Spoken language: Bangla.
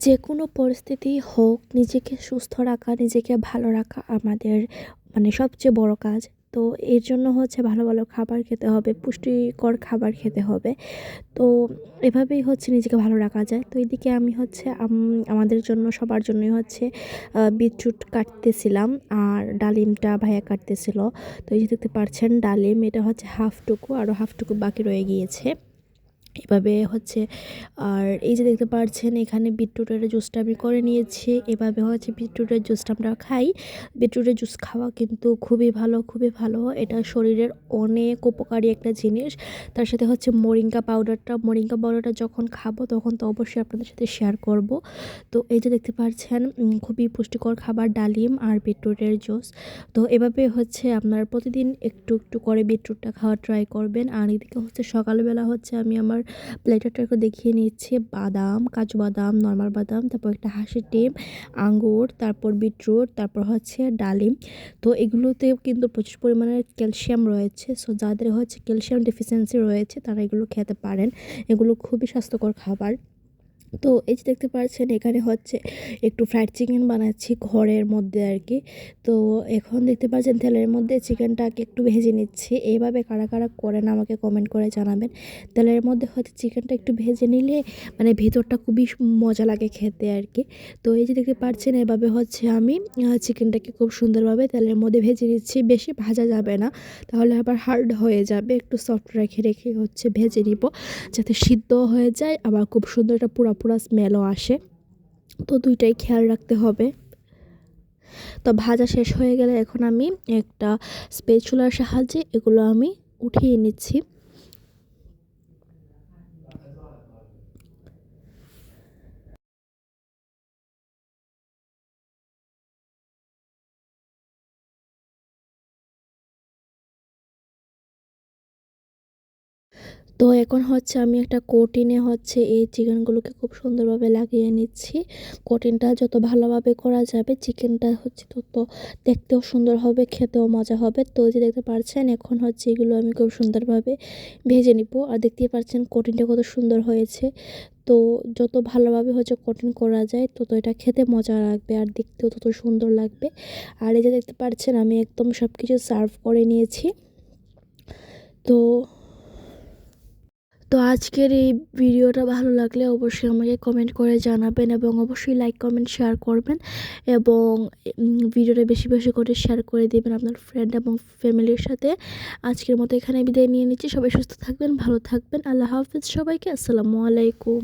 যে কোনো পরিস্থিতি হোক, নিজেকে সুস্থ রাখা, নিজেকে ভালো রাখা আমাদের মানে সবচেয়ে বড় কাজ। তো এর জন্য হচ্ছে ভালো ভালো খাবার খেতে হবে, পুষ্টিকর খাবার খেতে হবে। তো এভাবেই হচ্ছে নিজেকে ভালো রাখা যায়। তো এদিকে আমি হচ্ছে আমাদের জন্য, সবার জন্যই হচ্ছে বিটরুট কাটতেছিলাম আর ডালিমটা ভাইয়া কাটতেছিল। তো এই যে দেখতে পাচ্ছেন ডালিম, এটা হচ্ছে হাফটুকু আরও হাফটুকু বাকি রয়ে গিয়েছে। এভাবে হচ্ছে, আর এই যে দেখতে পাচ্ছেন এখানে বিটরুটের জুসটা আমি করে নিয়েছি। এভাবে হচ্ছে বিটরুটের জুসটা আমরা খাই। বিটরুটের জুস খাওয়া কিন্তু খুবই ভালো খুবই ভালো। এটা শরীরের অনেক উপকারী একটা জিনিস। তার সাথে হচ্ছে মরিঙ্গা পাউডারটা মরিঙ্গা পাউডারটা যখন খাব তখন তো অবশ্যই আপনাদের সাথে শেয়ার করব। তো এই যে দেখতে পাচ্ছেন খুবই পুষ্টিকর খাবার ডালিম আর বিটরুটের জুস। তো এভাবে হচ্ছে আপনার প্রতিদিন একটু একটু করে বিটরুটটা খাওয়া ট্রাই করবেন। আর এদিকে হচ্ছে সকালবেলা হচ্ছে আমি আমার প্লেটারটাকে দেখিয়ে নিচ্ছে। বাদাম, কাজু বাদাম নর্মাল বাদাম, তারপর একটা হাঁসের ডিম, আঙ্গুর, তারপর বিটরুট, তারপর হচ্ছে ডালিম। তো এগুলোতেও কিন্তু প্রচুর পরিমাণে ক্যালসিয়াম রয়েছে। সো যাদের হচ্ছে ক্যালসিয়াম ডেফিসিয়েন্সি রয়েছে, তারা এগুলো খেতে পারেন। এগুলো খুবই স্বাস্থ্যকর খাবার। তো এই যে দেখতে পাচ্ছেন, এখানে হচ্ছে একটু ফ্রাইড চিকেন বানাচ্ছি ঘরের মধ্যে আর কি তো এখন দেখতে পাচ্ছেন, তেলের মধ্যে চিকেনটাকে একটু ভেজে নিচ্ছি। এইভাবে কারা কারা করেন আমাকে কমেন্ট করে জানাবেন। তেলের মধ্যে হয়তো চিকেনটা একটু ভেজে নিলে মানে ভিতরটা খুবই মজা লাগে খেতে আর কি তো এই যে দেখতে পাচ্ছেন, এভাবে হচ্ছে আমি চিকেনটাকে খুব সুন্দরভাবে তেলের মধ্যে ভেজে নিচ্ছি। বেশি ভাজা যাবে না, তাহলে আবার হার্ড হয়ে যাবে। একটু সফট রেখে রেখে হচ্ছে ভেজে নিব, যাতে সিদ্ধ হয়ে যায়, আবার খুব সুন্দর একটা পুরো পুরো স্মেলও আসে। তো দুইটাই খেয়াল রাখতে হবে। তো ভাজা শেষ হয়ে গেলে এখন আমি একটা স্পেচুলার সাহায্যে এগুলো আমি উঠিয়ে নিচ্ছি। তো এখন হচ্ছে আমি একটা কোটিনে হচ্ছে এই চিকেনগুলোকে খুব সুন্দরভাবে লাগিয়ে নিচ্ছি। কোটিনটা যত ভালোভাবে করা যাবে, চিকেনটা হচ্ছে তত দেখতেও সুন্দর হবে, খেতেও মজা হবে। তো যে দেখতে পাচ্ছেন এখন হচ্ছে এগুলো আমি খুব সুন্দরভাবে ভেজে নিব। আর দেখতেই পাচ্ছেন কোটিনটা কত সুন্দর হয়েছে। তো যত ভালোভাবে হচ্ছে কঠিন করা যায়, তত এটা খেতে মজা লাগবে আর দেখতেও তত সুন্দর লাগবে। আর এই যে দেখতে পাচ্ছেন আমি একদম সব কিছু সার্ভ করে নিয়েছি। তো তো আজকের এই ভিডিওটা ভালো লাগলে অবশ্যই আমাকে কমেন্ট করে জানাবেন এবং অবশ্যই লাইক কমেন্ট শেয়ার করবেন এবং ভিডিওটা বেশি বেশি করে শেয়ার করে দেবেন আপনার ফ্রেন্ড এবং ফ্যামিলির সাথে। আজকের মতো এখানে বিদায় নিয়ে নিচ্ছি। সবাই সুস্থ থাকবেন, ভালো থাকবেন। আল্লাহ হাফিজ সবাইকে। আসসালামু আলাইকুম।